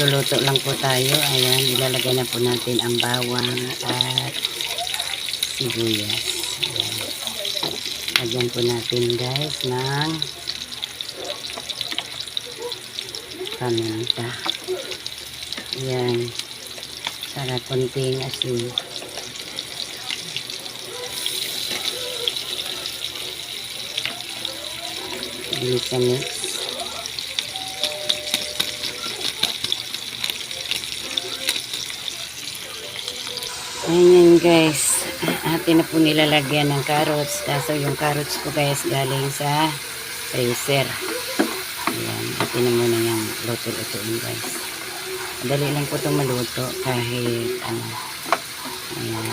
magluluto lang po tayo. Ayan, ilalagay na po natin ang bawang at sibuyas. Ayan. Lagyan po natin guys ng paminta. Ayan. Saka konting asin. Bisa mix. Ayan guys. Atin na po nilalagyan ng carrots. Kaso yung carrots ko guys galing sa freezer. Ayan. Atin na muna yung luto-lutuin guys. Madali lang po itong maluto kahit ano. Ayan.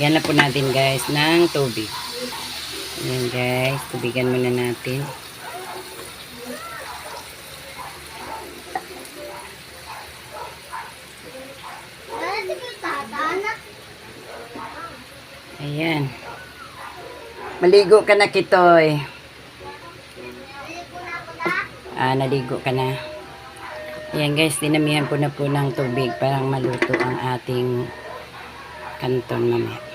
Yan na po natin guys ng tubig. Ayan guys, tubigan muna natin. Ayan. Maligo ka na kitoy. Ah, naligo ka na. Ayan guys, dinamihan po na po ng tubig para maluto ang ating kanton mamaya.